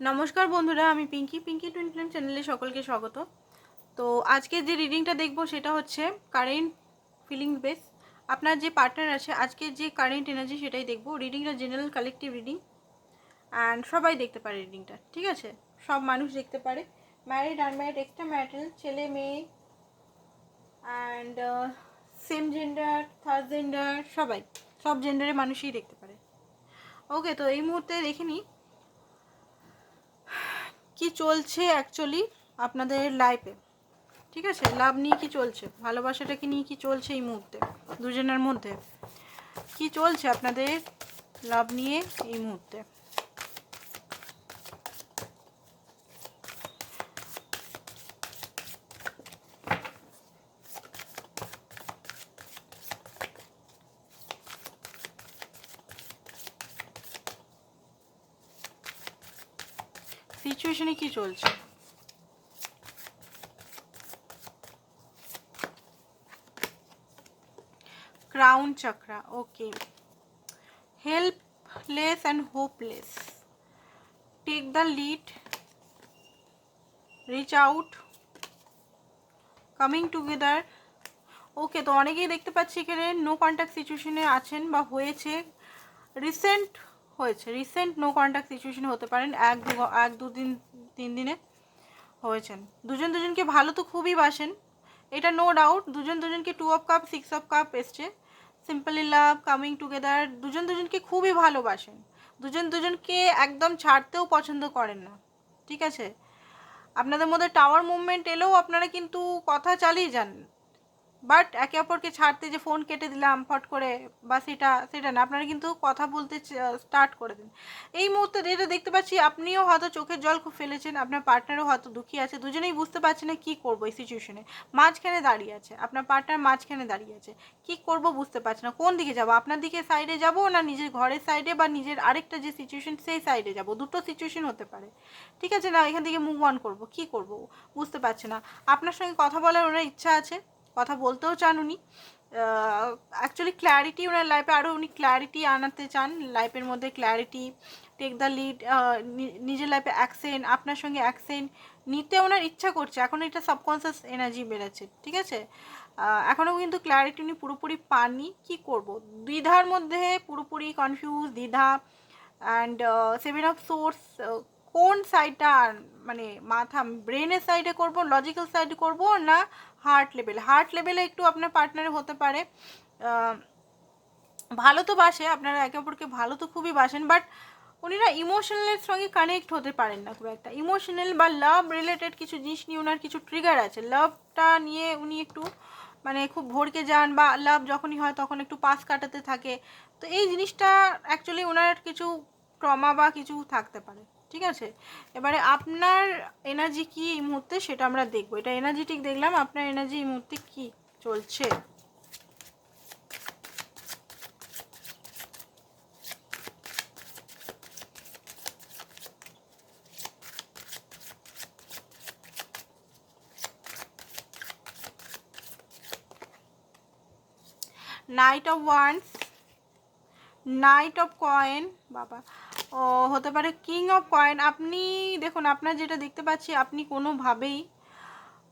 নমস্কার বন্ধুরা, আমি পিঙ্কি। পিঙ্কি টুইন ফিল্ম চ্যানেলে সকলকে স্বাগত। তো আজকে যে রিডিংটা দেখব সেটা হচ্ছে কারেন্ট ফিলিং বেস আপনার যে পার্টনার আছে, আজকে যে কারেন্ট এনার্জি সেটাই দেখব। রিডিংটা জেনারেল কালেকটিভ রিডিং অ্যান্ড সবাই দেখতে পারে রিডিংটা ঠিক আছে? সব মানুষ দেখতে পারে। ম্যারিড আনম্যারিড এক্সট্রা ম্যারিটাল ছেলে, মেয়ে and same gender third gender সবাই। সব জেন্ডারের মানুষই দেখতে পারে। ওকে তো এই মুহূর্তে দেখে নিই। কি চলছে অ্যাকচুয়ালি আপনাদের লাইফে ঠিক আছে? লাভ নিয়ে কি চলছে? ভালোবাসাটাকে নিয়ে কি চলছে এই মুহূর্তে? দুজনের মধ্যে। কি চলছে আপনাদের লাভ নিয়ে এই মুহূর্তে? সিচুয়েশনে কি চলছে? Crown chakra okay helpless and hopeless take the lead reach out coming together okay তো অনেকেই দেখতে পাচ্ছি এখানে নো কন্ট্যাক্ট সিচুয়েশনে আছেন বা হয়েছে। রিসেন্ট হয়েছে। রিসেন্ট নো কন্ট্যাক্ট সিচুয়েশন হতে পারেন এক দু এক দুদিন তিন দিনে হয়েছেন। দুজন দুজনকে ভালো তো খুবই বাসেন, এটা নো ডাউট দুজন দুজনকে two of cup six of cup এসছে। সিম্পলি লাভ কামিং টুগেদার দুজন দুজনকে খুবই ভালোবাসেন দুজন দুজনকে একদম ছাড়তেও পছন্দ করেন না, ঠিক আছে? আপনাদের মধ্যে টাওয়ার মুভমেন্ট এলেও আপনারা কিন্তু কথা চালিয়ে যান। বাট একে অপরকে ছাড়তে যে ফোন কেটে দিলাম, ফট করে বা সেটা সেটা না। আপনারা কিন্তু কথা বলতে স্টার্ট করে দিন। এই মুহূর্তে যেটা দেখতে পাচ্ছি, আপনিও হয়তো চোখের জল খুব ফেলেছেন, আপনার পার্টনারও হয়তো দুঃখী আছে, দুজনেই বুঝতে পারছে না কী করব এই সিচুয়েশনে মাঝখানে দাঁড়িয়ে আছে, আপনার পার্টনার মাঝখানে দাঁড়িয়ে আছে। কী করব বুঝতে পারছে না। কোন দিকে যাব? আপনার দিকে সাইডে যাব না নিজের ঘরের সাইডে বা নিজের আরেকটা যে সিচুয়েশন সেই সাইডে যাব? দুটো সিচুয়েশন হতে পারে। ঠিক আছে না? এখান থেকে মুভ অন করব। কী করব? বুঝতে পারছে না। আপনার সঙ্গে কথা বলার ওনার ইচ্ছা আছে। কথা বলতেও চান উনি। অ্যাকচুয়ালি ক্ল্যারিটি ওনার লাইফে আরও উনি ক্ল্যারিটি আনাতে চান। লাইফের মধ্যে ক্ল্যারিটি টেক দ্য লিড নিজের লাইফে অ্যাকসেন্ট আপনার সঙ্গে অ্যাকসেন্ট নিতে ওনার ইচ্ছা করছে। এখন এটা সাবকনসিয়াস এনার্জি বেরোচ্ছে ঠিক আছে? এখনও কিন্তু ক্ল্যারিটি উনি পুরোপুরি পাননি। কী করব? দ্বিধার মধ্যে পুরোপুরি কনফিউজ দ্বিধা অ্যান্ড সেভেন অফ সোর্স কোন সাইডটা মানে মাথা ব্রেনের সাইডে করব লজিক্যাল সাইডে করব না হার্ট লেভেল হার্ট লেভেলে একটু আপনার পার্টনারে হতে পারে। ভালো তো বাসে, আপনারা একে অপরকে ভালো তো খুবই বাসেন বাট উনিরা ইমোশনালের সঙ্গে কানেক্ট হতে পারেন না খুব একটা। ইমোশনাল বা লাভ রিলেটেড কিছু জিনিস নিয়ে ওনার কিছু ট্রিগার আছে। লাভটা নিয়ে উনি একটু মানে খুব ভরকে যান বা লাভ যখনই হয় তখন একটু পাস কাটাতে থাকে। তো এই জিনিসটা অ্যাকচুয়ালি ওনার কিছু ট্রমা বা কিছু থাকতে পারে। ঠিক আছে? এবারে আপনার এনার্জি কি এই মুহূর্তে? সেটা আমরা দেখব। এটা এনার্জিটিক দেখলাম, আপনার এনার্জি এই মুহূর্তে কি চলছে? Knight of wands knight of coin বাবা হতে পারে কিং অফ কয়েন আপনি দেখুন আপনার যেটা দেখতে পাচ্ছি আপনি কোনোভাবেই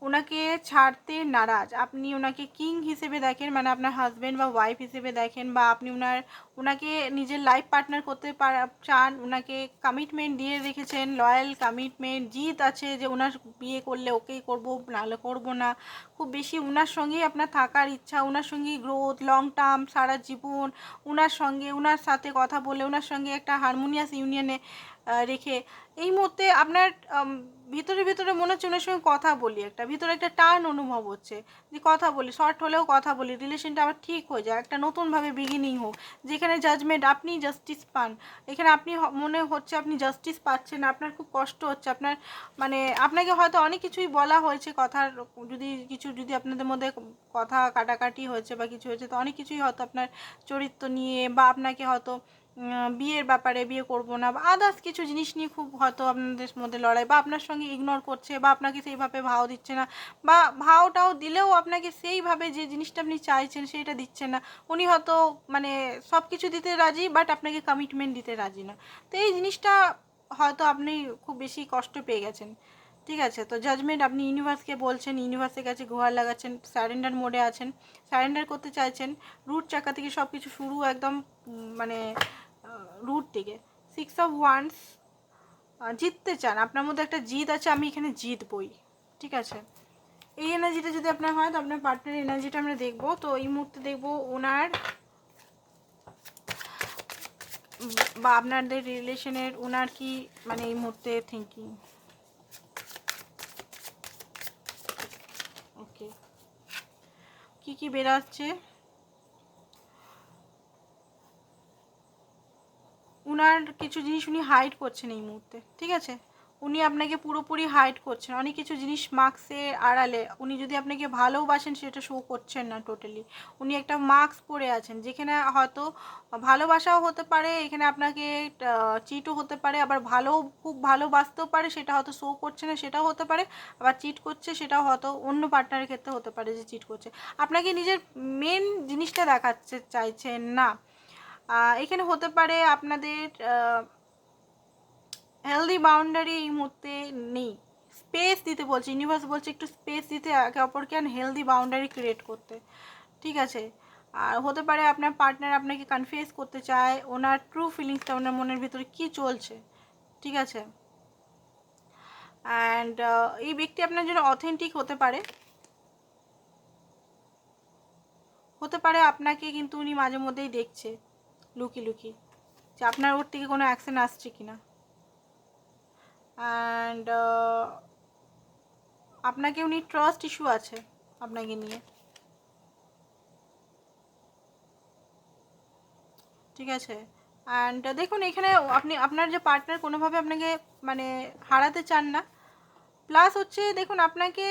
ওনাকে ছাড়তে নারাজ। আপনি ওনাকে কিং হিসেবে দেখেন মানে আপনার হাজব্যান্ড বা ওয়াইফ হিসেবে দেখেন বা আপনি ওনার ওনাকে নিজের লাইফ পার্টনার করতে চান ওনাকে কমিটমেন্ট দিয়ে রেখেছেন লয়াল কমিটমেন্ট জিত আছে যে ওনার বিয়ে করলে ওকেই করব, নাহলে করব না। খুব বেশি ওনার সঙ্গেই আপনার থাকার ইচ্ছা ওনার সঙ্গেই গ্রোথ লং টার্ম সারা জীবন ওনার সঙ্গে ওনার সাথে কথা বলে ওনার সঙ্গে একটা হারমোনিয়াস ইউনিয়নে রেখে। এই মুহূর্তে আপনার ভিতরে ভিতরে মনে হচ্ছে ওনার সঙ্গে কথা বলি একটা। ভিতরে একটা টান অনুভব হচ্ছে যে কথা বলি শর্ট হলেও কথা বলি রিলেশনটা আবার ঠিক হয়ে যায়, একটা নতুনভাবে বিগিনিং হোক। যেখানে জাজমেন্ট আপনি জাস্টিস পান, এখানে আপনি মনে হচ্ছে আপনি জাস্টিস পাচ্ছেন, আপনার খুব কষ্ট হচ্ছে, আপনার মানে আপনাকে হয়তো অনেক কিছুই বলা হয়েছে কথার, যদি কিছু, যদি আপনাদের মধ্যে কথা কাটাকাটি হয়েছে বা কিছু হয়েছে, তো অনেক কিছুই হয়তো আপনার চরিত্র নিয়ে বা আপনাকে হয়তো বিয়ের ব্যাপারে বিয়ে করব না বা আদার্স কিছু জিনিস নিয়ে খুব হয়তো আপনাদের মধ্যে লড়াই বা আপনার সঙ্গে ইগনোর করছে বা আপনাকে সেইভাবে ভাও দিচ্ছে না বা ভাওটাও দিলেও আপনাকে সেইভাবে যে জিনিসটা আপনি চাইছেন সেইটা দিচ্ছে না। উনি হয়তো মানে সব কিছু দিতে রাজি বাট আপনাকে কমিটমেন্ট দিতে রাজি না। তো এই জিনিসটা হয়তো আপনি খুব বেশি কষ্ট পেয়ে গেছেন। ঠিক আছে? তো জাজমেন্ট আপনি ইউনিভার্সকে বলছেন ইউনিভার্সের কাছে গুহার লাগাচ্ছেন স্যারেন্ডার মোডে আছেন স্যারেন্ডার করতে চাইছেন রুট চাকা থেকে সব কিছু শুরু একদম মানে রুট থেকে সিক্স অফ ওয়ান্স জিততে চান, আপনার মধ্যে একটা জিত আছে, আমি এখানে জিতবই ঠিক আছে? এই এনার্জিটা যদি আপনার হয়, তো আপনার পার্টনার এনার্জিটা আমরা দেখব। তো এই মুহূর্তে দেখব ওনার, বা আপনাদের রিলেশনের ওনার কি মানে এই মুহূর্তে থিঙ্কিং ওকে কি কি বেরাচ্ছে উনার কিছু জিনিস উনি হাইড করছেন এই মুহূর্তে, ঠিক আছে? উনি আপনাকে পুরোপুরি হাইড করছেন, অনেক কিছু জিনিস মার্কসের আড়ালে, উনি যদি আপনাকে ভালোবাসেন সেটা শো করছেন না টোটালি উনি একটা মাস্ক পরে আছেন, যেখানে হয়তো ভালোবাসাও হতে পারে, এখানে আপনাকে চিটও হতে পারে, আবার ভালো খুব ভালোবাসতেও পারে, সেটা হয়তো শো করছে না, সেটাও হতে পারে, আবার চিট করছে, সেটাও হয়তো অন্য পার্টনারের ক্ষেত্রে হতে পারে যে চিট করছে। আপনাকে নিজের মেন জিনিসটা দেখাচ্ছে, চাইছেন না। এখানে হতে পারে আপনাদের হেলদি বাউন্ডারি এই মুহূর্তে নেই। স্পেস দিতে বলছে ইউনিভার্স বলছে একটু স্পেস দিতে, একে অপরকে হেলদি বাউন্ডারি ক্রিয়েট করতে। ঠিক আছে? আর হতে পারে আপনার পার্টনার আপনাকে কনফিউজ করতে চায়, ওনার ট্রু ফিলিংসটা ওনার মনের ভিতরে কি চলছে? ঠিক আছে? অ্যান্ড এই ব্যক্তি আপনার জন্য অথেন্টিক হতে পারে। হতে পারে আপনাকে কিন্তু উনি মাঝে মধ্যেই দেখছে। লুকি লুকি। যে আপনার ওর থেকে কোনো অ্যাকশন আসছে কি না অ্যান্ড আপনাকে উনি ট্রাস্ট ইস্যু আছে আপনাকে নিয়ে। ঠিক আছে? অ্যান্ড দেখুন, এখানে আপনি, আপনার যে পার্টনার কোনোভাবে আপনাকে মানে হারাতে চান না। প্লাস হচ্ছে, দেখুন, আপনাকে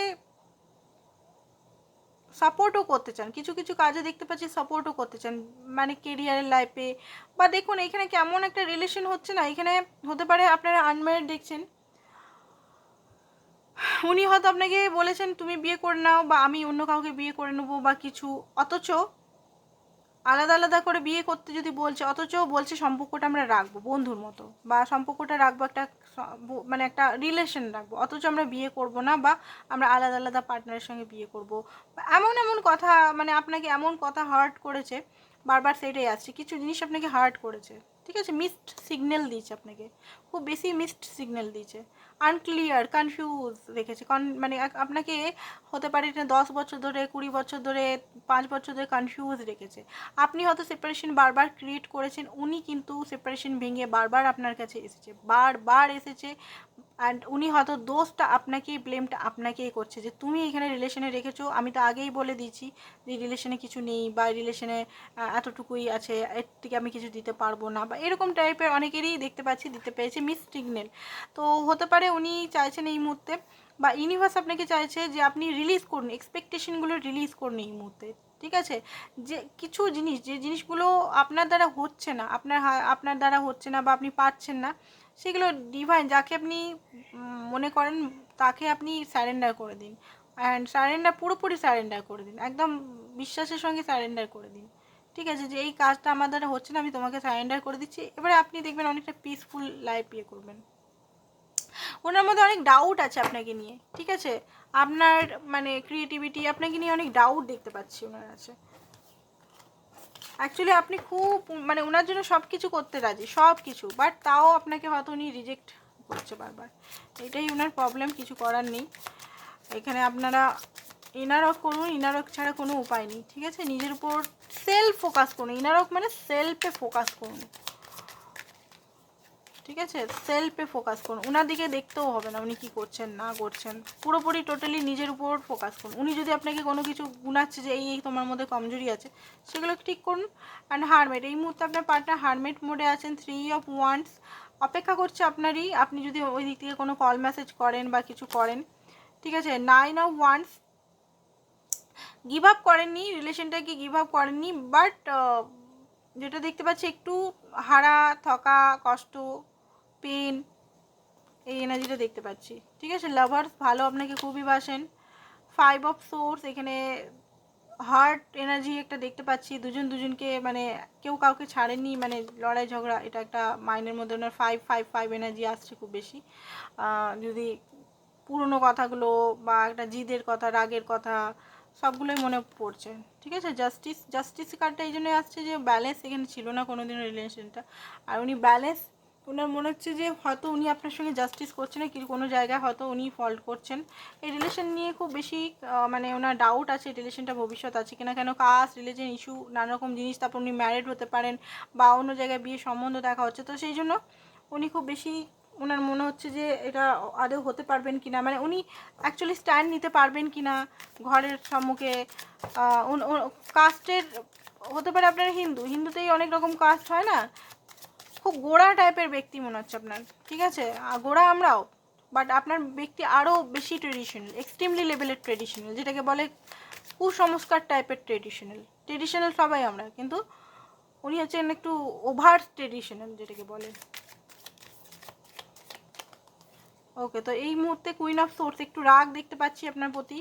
সাপোর্টও করতে চান। কিছু কিছু কাজে দেখতে পাচ্ছি সাপোর্টও করতে চান মানে কেরিয়ারের লাইফে বা দেখুন, এখানে কেমন একটা রিলেশন হচ্ছে না, এখানে হতে পারে আপনারা আনম্যারিড দেখছেন। উনি হয়তো আপনাকে বলেছেন, তুমি বিয়ে করে নাও বা আমি অন্য কাউকে বিয়ে করে নেব বা কিছু। অথচ আলাদা আলাদা করে বিয়ে করতে যদি বলছে, অথচ বলছে সম্পর্কটা আমরা রাখব, বন্ধুর মতো। বা সম্পর্কটা রাখব একটা মানে একটা রিলেশন রাখব। অথচ আমরা বিয়ে করব না বা আমরা আলাদা আলাদা পার্টনারের সঙ্গে বিয়ে করব। এমন এমন কথা মানে আপনাকে এমন কথা হার্ট করেছে, বারবার সেটাই আসছে। কিছু জিনিস আপনাকে হার্ট করেছে। ঠিক আছে? মিসড সিগন্যাল দিয়েছে আপনাকে। খুব বেশি মিসড সিগন্যাল দিয়েছে। আনক্লিয়ার কনফিউজ রেখেছে কন মানে আপনাকে হতে পারে দশ বছর ধরে, কুড়ি বছর ধরে, পাঁচ বছর ধরে কনফিউজ রেখেছে। আপনি হয়তো সেপারেশন বারবার ক্রিয়েট করেছেন, উনি কিন্তু সেপারেশন ভেঙে বারবার আপনার কাছে এসেছে। বারবার এসেছে অ্যান্ড উনি হয়তো দোষটা আপনাকেই ব্লেমটা আপনাকেই করছে যে তুমি এখানে রিলেশনে রেখেছো, আমি তো আগেই বলে দিয়েছি যে রিলেশনে কিছু নেই বা রিলেশনে এতটুকুই আছে, এর থেকে আমি কিছু দিতে পারব না বা এরকম টাইপের অনেকেরই দেখতে পাচ্ছি, দিতে পেরেছে মিস সিগন্যাল তো হতে পারে উনি চাইছেন এই মুহূর্তে বা ইউনিভার্স আপনাকে চাইছে যে আপনি রিলিজ করুন এক্সপেকটেশনগুলো রিলিজ করুন এই মুহূর্তে। ঠিক আছে? যে কিছু জিনিস, যে জিনিসগুলো আপনার দ্বারা হচ্ছে না, আপনার আপনার দ্বারা হচ্ছে না বা আপনি পাচ্ছেন না, সেগুলো ডিভাইন যাকে আপনি মনে করেন তাকে আপনি স্যারেন্ডার করে দিন। অ্যান্ড স্যারেন্ডার পুরোপুরি স্যারেন্ডার করে দিন। একদম বিশ্বাসের সঙ্গে স্যারেন্ডার করে দিন। ঠিক আছে? যে এই কাজটা আমার দ্বারা হচ্ছে না, আমি তোমাকে স্যারেন্ডার করে দিচ্ছি। এবারে আপনি দেখবেন অনেকটা পিসফুল লাইফ ইয়ে করবেন। ওনার মধ্যে অনেক ডাউট আছে আপনাকে নিয়ে, ঠিক আছে? আপনার মানে ক্রিয়েটিভিটি আপনাকে নিয়ে অনেক ডাউট দেখতে পাচ্ছি ওনার কাছে। অ্যাকচুয়ালি আপনি খুব মানে ওনার জন্য সব কিছু করতে রাজি সব কিছু বাট তাও আপনাকে হয়তো উনি রিজেক্ট করছে বারবার। এটাই ওনার প্রবলেম কিছু করার নেই। এখানে আপনারা ইনারক করুন ইনারক ছাড়া কোনো উপায় নেই, ঠিক আছে? নিজের উপর সেলফ ফোকাস করুন ইনারক মানে সেলফে ফোকাস করুন। ঠিক আছে? সেলফে ফোকাস করুন। ওনার দিকে দেখতেও হবে না উনি কি করছেন, না করছেন। পুরোপুরি টোটালি নিজের উপর ফোকাস করুন। উনি যদি আপনাকে কোনো কিছু গুণাচ্ছে যে এই এই তোমার মধ্যে কমজোরি আছে, সেগুলো ঠিক করুন। অ্যান্ড হারমেট এই মুহূর্তে আপনার পার্টনার হারমেট মোডে আছেন। থ্রি অফ ওয়ান্স অপেক্ষা করছে আপনারই। আপনি যদি ওই দিক থেকে কোনো কল মেসেজ করেন বা কিছু করেন, ঠিক আছে? Nine of wands give up করেননি রিলেশনটাকে গিভ আপ করেননি বাট যেটা দেখতে পাচ্ছি একটু হারা, থকা, কষ্ট পেন এই এনার্জিটা দেখতে পাচ্ছি। ঠিক আছে লাভার্স ভালো আপনাকে খুবই বাসেন। ফাইভ অফ সোর্স এখানে হার্ট এনার্জি একটা দেখতে পাচ্ছি। দুজন দুজনকে মানে কেউ কাউকে ছাড়েনি মানে লড়াই ঝগড়া, এটা একটা মাইন্ডের মধ্যে ওনার ফাইভ ফাইভ ফাইভ এনার্জি আসছে খুব বেশি। যদি পুরনো কথাগুলো বা একটা জিদের কথা, রাগের কথা, সবগুলোই মনে পড়ছে। ঠিক আছে জাস্টিস জাস্টিস কার্ডটা এই জন্যই আসছে যে ব্যালেন্স এখানে ছিল না কোনো দিনের রিলেশনটা আর উনি ব্যালেন্স ওনার মনে হচ্ছে যে হয়তো উনি আপনার সঙ্গে জাস্টিস করছেন কিন্তু কোনো জায়গায় হয়তো উনি ফল্ট করছেন। এই রিলেশন নিয়ে খুব বেশি মানে ওনার ডাউট আছে রিলেশনটা ভবিষ্যৎ আছে কিনা কেন কাস্ট রিলিজন ইস্যু নানা রকম জিনিস, তারপর উনি ম্যারিড হতে পারেন বা অন্য জায়গায় বিয়ে সম্বন্ধ দেখা হচ্ছে। তো সেই জন্য উনি খুব বেশি ওনার মনে হচ্ছে যে এটা আদৌ হতে পারবেন কি না মানে উনি অ্যাকচুয়ালি স্ট্যান্ড নিতে পারবেন কি না ঘরের সম্মুখে। কাস্টের হতে পারে আপনার হিন্দু, হিন্দুতেই অনেক রকম কাস্ট হয় না? খুব গোড়া টাইপের ব্যক্তি মনে হচ্ছে আপনার, ঠিক আছে? আর গোড়া আমরাও বাট আপনার ব্যক্তি আরও বেশি ট্রেডিশনাল এক্সট্রিমলি লেভেলের ট্রেডিশনাল যেটাকে বলে কুসংস্কার টাইপের ট্রেডিশনাল ট্রেডিশনাল সবাই আমরা, কিন্তু উনি হচ্ছেন একটু ওভার ট্রেডিশনাল যেটাকে বলে। ওকে তো এই মুহূর্তে কুইন অফ সোর্স একটু রাগ দেখতে পাচ্ছি আপনার প্রতি।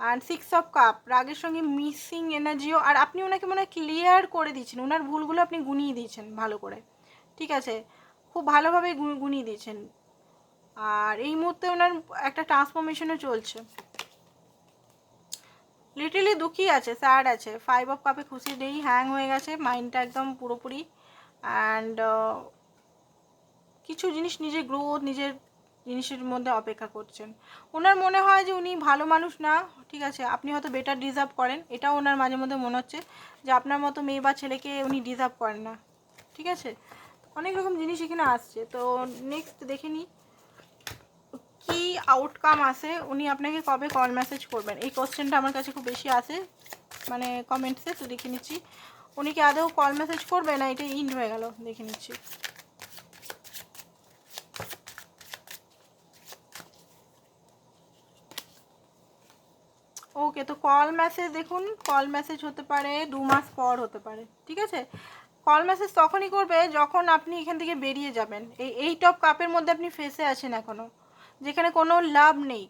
অ্যান্ড সিক্স অফ কাপ রাগের সঙ্গে মিসিং এনার্জিও আর আপনি ওনাকে মনে হয় ক্লিয়ার করে দিচ্ছেন ওনার ভুলগুলো আপনি গুনিয়ে দিয়েছেন ভালো করে। ঠিক আছে? খুব ভালোভাবে গুনিয়ে দিয়েছেন। আর এই মুহূর্তে ওনার একটা ট্রান্সফরমেশনও চলছে। লিটারলি দুঃখী আছে স্যাড আছে। ফাইভ অফ কাপে খুশি নেই হ্যাং হয়ে গেছে মাইন্ডটা একদম পুরোপুরি। অ্যান্ড কিছু জিনিস নিজের গ্রোথ নিজের জিনিসের মধ্যে অপেক্ষা করছেন। ওনার মনে হয় যে উনি ভালো মানুষ না, ঠিক আছে? আপনি হয়তো বেটার ডিজার্ভ করেন। এটাও ওনার মাঝে মধ্যে মনে হচ্ছে যে আপনার মতো মেয়ে বা ছেলেকে উনি ডিজার্ভ করেন না। ঠিক আছে? অনেক রকম জিনিস এখানে আসছে। তো নেক্সট দেখে নিই কি আউটকাম আসে, উনি আপনাকে কবে কল মেসেজ করবেন? এই কোশ্চেনটা আমার কাছে খুব বেশি আসে মানে কমেন্টসে তো দেখে নিচ্ছি। উনি কি আদৌ কল মেসেজ করবে না এটা ইন্ড হয়ে গেল? দেখে নিচ্ছি। ওকে তো কল মেসেজ দেখুন কল মেসেজ হতে পারে, দু মাস পর হতে পারে, ঠিক আছে? কল মেসেজ তখনই করবে যখন আপনি এখান থেকে বেরিয়ে যাবেন। এই এই টপ কাপের মধ্যে আপনি ফেসে আছেন এখনও যেখানে কোনো লাভ নেই।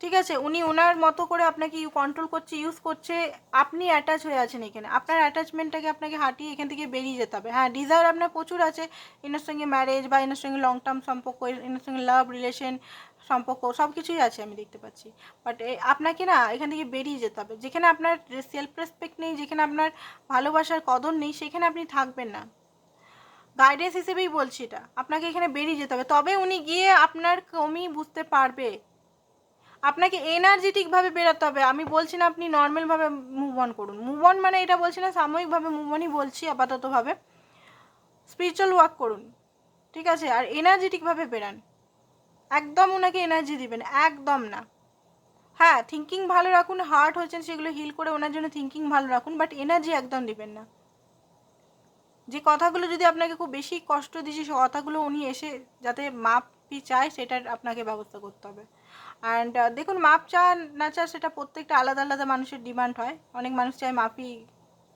ঠিক আছে, উনি ওনার মতো করে আপনাকে কন্ট্রোল করছে ইউজ করছে, আপনি অ্যাটাচ হয়ে আছেন এখানে। আপনার অ্যাটাচমেন্টটাকে আপনাকে হাঁটিয়ে এখান থেকে বেরিয়ে যেতে হবে। হ্যাঁ ডিজায়ার আপনার প্রচুর আছে, এনার সঙ্গে ম্যারেজ বা এনার সঙ্গে লং টার্ম সম্পর্ক, এনার সঙ্গে লাভ রিলেশন সম্পর্ক সব কিছুই আছে আমি দেখতে পাচ্ছি। বাট আপনাকে না এখান থেকে বেরিয়ে যেতে হবে। যেখানে আপনার সেলফ রেসপেক্ট নেই, যেখানে আপনার ভালোবাসার কদর নেই, সেখানে আপনি থাকবেন না। গাইডেন্স হিসেবেই বলছি এটা। আপনাকে এখানে বেরিয়ে যেতে হবে। তবে উনি গিয়ে আপনার কমই বুঝতে পারবে। আপনাকে এনার্জেটিকভাবে বেরোতে হবে। আমি বলছি না আপনি নর্মালভাবে মুভ অন করুন। মুভ অন মানে এটা বলছি না সাময়িকভাবে মুভ অনই বলছি আপাততভাবে। স্পিরিচুয়াল ওয়ার্ক করুন, ঠিক আছে? আর এনার্জেটিকভাবে বেরান। একদম ওনাকে এনার্জি দিবেন, একদম না। হ্যাঁ থিঙ্কিং ভালো রাখুন হার্ট হচ্ছেন সেগুলো হিল করে ওনার জন্য থিঙ্কিং ভালো রাখুন বাট এনার্জি একদম দিবেন না। যে কথাগুলো যদি আপনাকে খুব বেশি কষ্ট দিচ্ছে সে কথাগুলো উনি এসে যাতে মাপি চায়, সেটার আপনাকে ব্যবস্থা করতে হবে। অ্যান্ড দেখুন, মাপ চা না চা সেটা প্রত্যেকটা আলাদা আলাদা মানুষের ডিমান্ড হয়। অনেক মানুষ চায় মাপি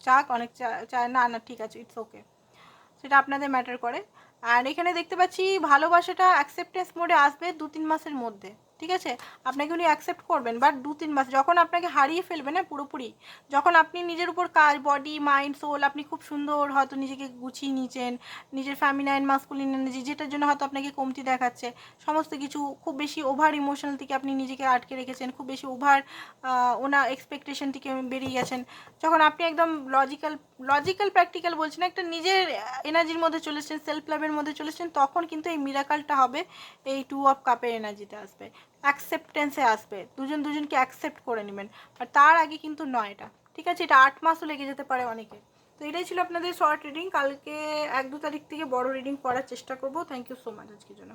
চাক, অনেক চা- চায়, না না, ঠিক আছে ইটস ওকে সেটা আপনাদের ম্যাটার করে। আর এখানে দেখতে পাচ্ছি, ভালোবাসাটা অ্যাকসেপ্টেন্স মোডে আসবে দু তিন মাসের মধ্যে। ঠিক আছে? আপনাকে উনি অ্যাকসেপ্ট করবেন বাট দু তিন মাস, যখন আপনাকে হারিয়ে ফেলবে না পুরোপুরি, যখন আপনি নিজের উপর কাজ বডি মাইন্ড সোল আপনি খুব সুন্দর হয়তো নিজেকে গুছিয়ে নিয়েছেন, নিজের ফ্যামিনাইন মাস্কুলিন এনার্জি যেটার জন্য হয়তো আপনাকে কমতি দেখাচ্ছে, সমস্ত কিছু খুব বেশি ওভার ইমোশনাল থেকে আপনি নিজেকে আটকে রেখেছেন, খুব বেশি ওভার ওনার এক্সপেকটেশন থেকে বেরিয়ে গেছেন। যখন আপনি একদম লজিক্যাল লজিক্যাল প্র্যাকটিক্যাল বলছেন একটা নিজের এনার্জির মধ্যে চলেছেন সেলফ লাভের মধ্যে চলেছেন তখন কিন্তু এই মিরাকালটা হবে, এই টু অফ কাপের এনার্জিতে আসবে। অ্যাকসেপ্টেন্সে আসবে। দুজন দুজনকে অ্যাকসেপ্ট করে নেবেন। আর তার আগে কিন্তু নয় এটা। ঠিক আছে? এটা আট মাসও লেগে যেতে পারে অনেকে। তো এটাই ছিল আপনাদের শর্ট রিডিং কালকে এক দু তারিখ থেকে বড় রিডিং করার চেষ্টা করব। থ্যাংক ইউ সো মাচ আজকের জন্য।